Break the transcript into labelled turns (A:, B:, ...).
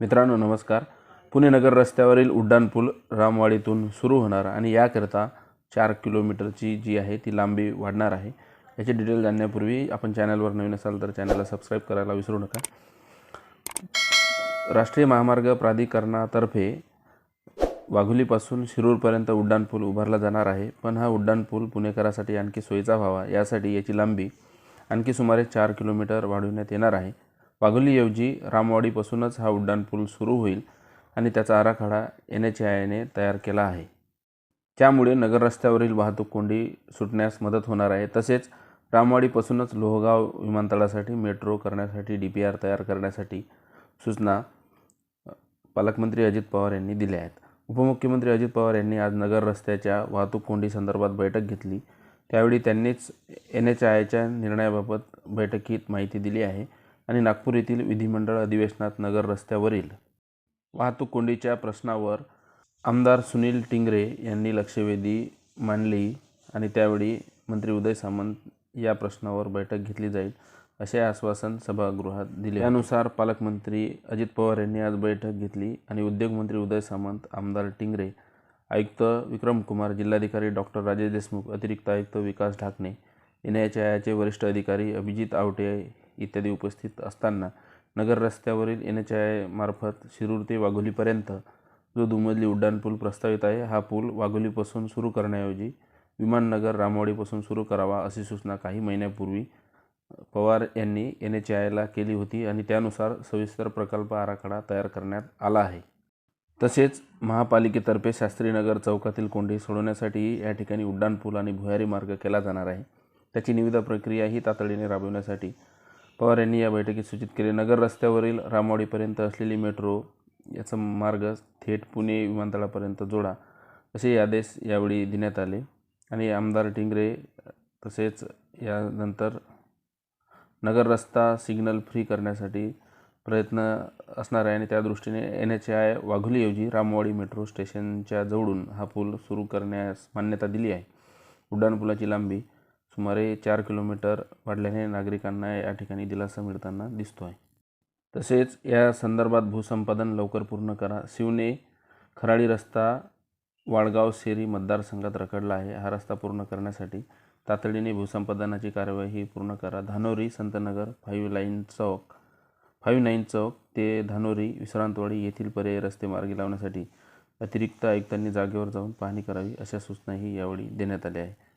A: मित्रांनो नमस्कार. पुणे नगर रस्त्यावरील उड्डाणपूल रामवाडीतून सुरू होणार आणि याकरिता चार किलोमीटरची जी आहे ती लांबी वाढणार आहे. याची डिटेल जाणण्यापूर्वी आपण चॅनलवर नवीन असाल तर चॅनलला सबस्क्राईब करायला विसरू नका. राष्ट्रीय महामार्ग प्राधिकरणातर्फे वाघोलीपासून शिरूरपर्यंत उड्डाणपूल उभारला जाणार आहे. पण हा उड्डाणपूल पुणेकरासाठी आणखी सोयीचा व्हावा यासाठी याची लांबी आणखी सुमारे चार किलोमीटर वाढविण्यात येणार आहे. वाघोलीऐवजी रामवाडीपासूनच हा उड्डाणपूल सुरू होईल आणि त्याचा आराखडा एन एच आयने तयार केला आहे. त्यामुळे नगर रस्त्यावरील वाहतूक कोंडी सुटण्यास मदत होणार आहे. तसेच रामवाडीपासूनच लोहगाव विमानतळासाठी मेट्रो करण्यासाठी डी पी आर तयार करण्यासाठी सूचना पालकमंत्री अजित पवार यांनी दिल्या आहेत. उपमुख्यमंत्री अजित पवार यांनी आज नगर रस्त्याच्या वाहतूक कोंडी संदर्भात बैठक घेतली. त्यावेळी त्यांनीच एन एच आयच्या निर्णयाबाबत बैठकीत माहिती दिली आहे. आणि नागपूर येथील विधिमंडळ अधिवेशनात नगर रस्त्यावरील वाहतूक कोंडीच्या प्रश्नावर आमदार सुनील टिंगरे यांनी लक्षवेधी मांडली आणि त्यावेळी मंत्री उदय सामंत या प्रश्नावर बैठक घेतली जाईल असे आश्वासन सभागृहात दिले. त्यानुसार पालकमंत्री अजित पवार यांनी आज बैठक घेतली आणि उद्योगमंत्री उदय सामंत आमदार टिंगरे आयुक्त विक्रम कुमार जिल्हाधिकारी डॉक्टर राजेश देशमुख अतिरिक्त आयुक्त विकास ढाकणे एन एच आयचे वरिष्ठ अधिकारी अभिजित आवटे इत्यादी उपस्थित असताना नगर रस्त्यावरील एन एच आय मार्फत शिरूर ते वाघोलीपर्यंत जो दुमजली उड्डाणपूल प्रस्तावित आहे हा पूल वाघोलीपासून सुरू करण्याऐवजी विमाननगर रामवाडीपासून सुरू करावा अशी सूचना काही महिन्यापूर्वी पवार यांनी एन एच आयला केली होती आणि त्यानुसार सविस्तर प्रकल्प आराखडा तयार करण्यात आला आहे. तसेच महापालिकेतर्फे शास्त्रीनगर चौकातील कोंडी सोडवण्यासाठी या ठिकाणी उड्डाणपूल आणि भुयारी मार्ग केला जाणार आहे. त्याची निविदा प्रक्रिया ही तातडीने राबविण्यासाठी पवार यांनी या बैठकीत सूचित केले नगर रस्त्यावरील रामवाडीपर्यंत असलेली मेट्रो याचा मार्ग थेट पुणे विमानतळापर्यंत जोडा असे आदेश यावेळी देण्यात आले. आणि आमदार टिंगरे तसेच यानंतर नगर रस्ता सिग्नल फ्री करण्यासाठी प्रयत्न असणार आहे. आणि त्या दृष्टीने एन एच आय वाघोलीऐवजी रामवाडी मेट्रो स्टेशनच्या जवळून हा पूल सुरू करण्यास मान्यता दिली आहे. उड्डाणपुलाची लांबी सुमारे चार किलोमीटर वाढल्याने नागरिकांना या ठिकाणी दिलासा मिळताना दिसतो आहे तसेच या संदर्भात भूसंपादन लवकर पूर्ण करा. शिवने खराडी रस्ता वाळगाव शेरी मतदारसंघात रखडला आहे. हा रस्ता पूर्ण करण्यासाठी तातडीने भूसंपादनाची कार्यवाही पूर्ण करा. धानोरी संतनगर फाईव्ह लाईन चौक फाईव्ह नाईन चौक ते धानोरी विश्रांतवाडी येथील पर्यायी रस्ते मार्गी लावण्यासाठी अतिरिक्त आयुक्तांनी जागेवर जाऊन पाहणी करावी अशा सूचनाही यावेळी देण्यात आल्या आहे